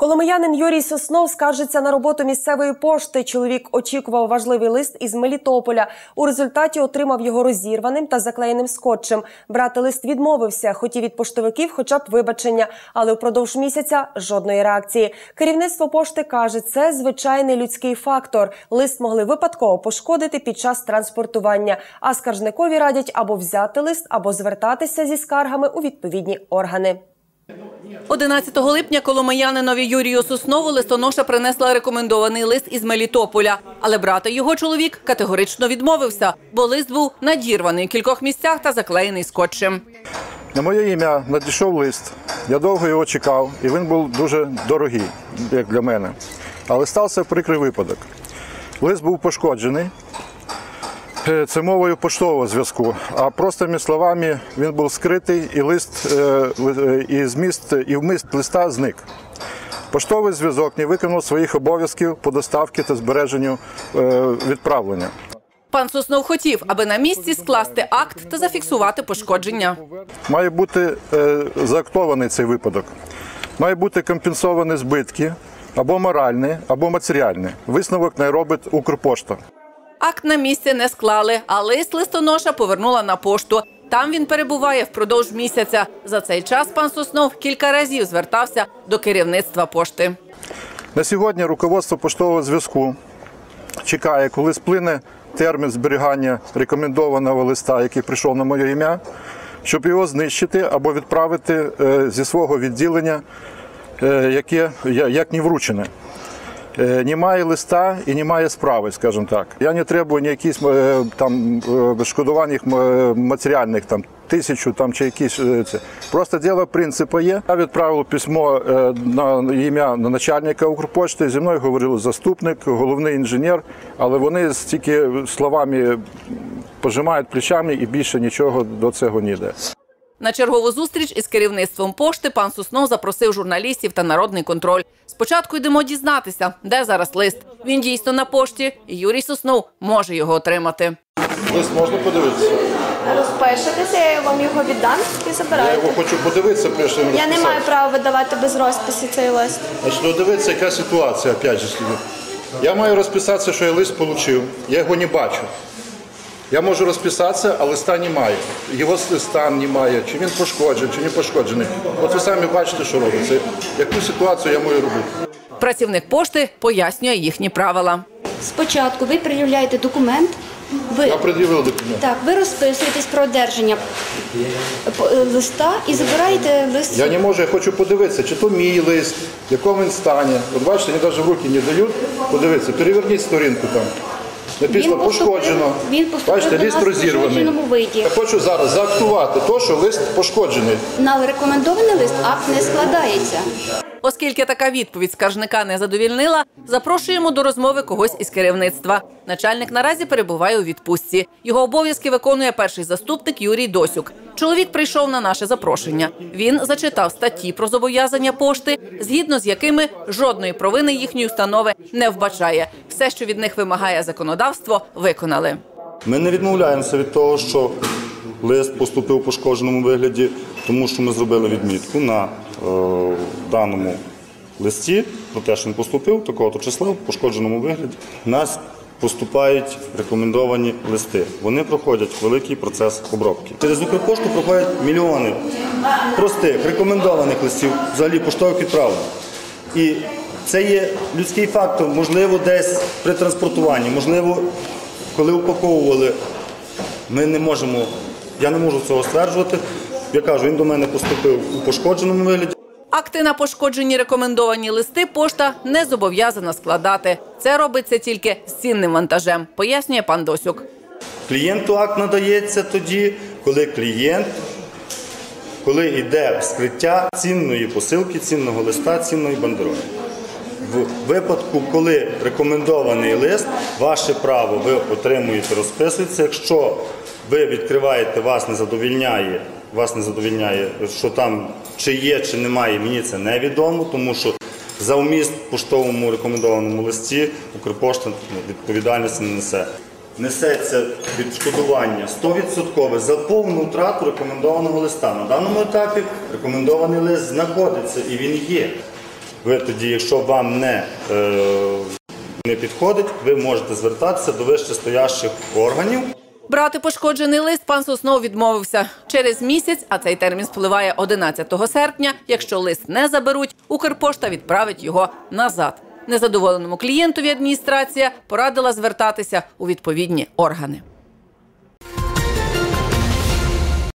Коломиянин Юрій Соснов скаржиться на роботу місцевої пошти. Чоловік очікував важливий лист із Мелітополя. У результаті отримав його розірваним та заклеєним скотчем. Брати лист відмовився, хотів від поштовиків, хоча б вибачення, але впродовж місяця жодної реакції. Керівництво пошти каже, це звичайний людський фактор. Лист могли випадково пошкодити під час транспортування. А скаржникові радять або взяти лист, або звертатися зі скаргами у відповідні органи. 11 липня коломиянинові Юрію Соснову листоноша принесла рекомендований лист із Мелітополя, але брати його чоловік категорично відмовився, бо лист був надірваний в кількох місцях та заклеєний скотчем. На моє ім'я надійшов лист. Я довго його чекав, і він був дуже дорогий, як для мене. Але стався прикрий випадок. Лист був пошкоджений. Е, Це мовою поштового зв'язку, а простими словами він був скритий, і лист е, і зміст і вміст листа зник. Поштовий зв'язок не виконав своїх обов'язків по доставці та збереженню е, відправлення. Пан Соснов хотів, аби на місці скласти акт та зафіксувати пошкодження. Має бути е, заактований цей випадок. Має бути компенсовані збитки або моральні, або матеріальні. Висновок не робить Укрпошта. Акт на місці не склали, а лист листоноша повернула на пошту. Там він перебуває впродовж місяця. За цей час пан Соснов кілька разів звертався до керівництва пошти. На сьогодні руководство поштового зв'язку чекає, коли сплине термін зберігання рекомендованого листа, який прийшов на моє ім'я, щоб його знищити або відправити е, зі свого відділення, е, яке як не вручене. Е, Немає листа і немає справи, скажімо так. Я не требую ніяких е, там е, шкодувань матеріальних там тисячу там чи якісь це. Просто діло принципу є. Я відправив письмо на ім'я начальника Укрпошти. Зі мною говорили заступник, головний інженер, але вони стільки словами пожимають плечами і більше нічого до цього не йде. На чергову зустріч із керівництвом пошти пан Соснов запросив журналістів та народний контроль. Спочатку йдемо дізнатися, де зараз лист. Він дійсно на пошті, і Юрій Соснов може його отримати. Лист можна подивитися? Розпишетеся, я вам його віддам і забирайте. хочу подивитися, перш ніж Я не маю права видавати без розпису цей лист. Значить, ну дивіться, яка ситуація, опять же. слід. Я маю розписатися, що я лист отримав, я його не бачу. Я можу розписатися, а листа немає. Його стан немає, чи він пошкоджений, чи не пошкоджений. От ви самі бачите, що робиться. Яку ситуацію я маю робити? Працівник пошти пояснює їхні правила. Спочатку ви пред'являєте документ, ви, Я пред'явив документ. так, ви розписуєтесь про одержання е, листа і забираєте лист. Я не можу, я хочу подивитися, чи то мій лист, в якому він стані. От бачите, вони навіть в руки не дають. Подивитися, переверніть сторінку там. Написано Він пошкоджено. він Бачите, лист розірваний. виді. Я хочу зараз заактувати то, що лист пошкоджений. На рекомендований лист акт не складається. Оскільки така відповідь скаржника не задовільнила, запрошуємо до розмови когось із керівництва. Начальник наразі перебуває у відпустці. Його обов'язки виконує перший заступник Юрій Досюк. Чоловік прийшов на наше запрошення. Він зачитав статті про зобов'язання пошти, згідно з якими жодної провини їхньої установи не вбачає. Все, що від них вимагає законодавство, виконали. Ми не відмовляємося від того, що лист поступив у пошкодженому вигляді, тому що ми зробили відмітку на е, даному листі про те, що він поступив такого-то числа в пошкодженому вигляді. Нас поступають рекомендовані листи. Вони проходять великий процес обробки. Через Укрпошту проходять мільйони простих рекомендованих листів, взагалі поштових відправлень. І це є людський фактор, можливо, десь при транспортуванні, можливо, коли упаковували, ми не можемо, я не можу цього стверджувати. Я кажу, він до мене поступив у пошкодженому вигляді. Акти на пошкоджені рекомендовані листи пошта не зобов'язана складати. Це робиться тільки з цінним вантажем, пояснює пан Досюк. Клієнту акт надається тоді, коли клієнт, коли йде вскриття цінної посилки, цінного листа, цінної бандеролі. В випадку, коли рекомендований лист, ваше право ви отримуєте, розписується. Якщо ви відкриваєте, вас не задовільняє, вас не задовільняє, що там чи є, чи немає, мені це невідомо, тому що за вміст поштовому рекомендованому листі Укрпошта відповідальності не несе. Несеться відшкодування 100% за повну втрату рекомендованого листа. На даному етапі рекомендований лист знаходиться і він є. Ви тоді, якщо вам не, е, не підходить, ви можете звертатися до вищестоящих органів. Брати пошкоджений лист пан Соснов відмовився. Через місяць, а цей термін спливає 11 серпня, якщо лист не заберуть, Укрпошта відправить його назад. Незадоволеному клієнтові адміністрація порадила звертатися у відповідні органи.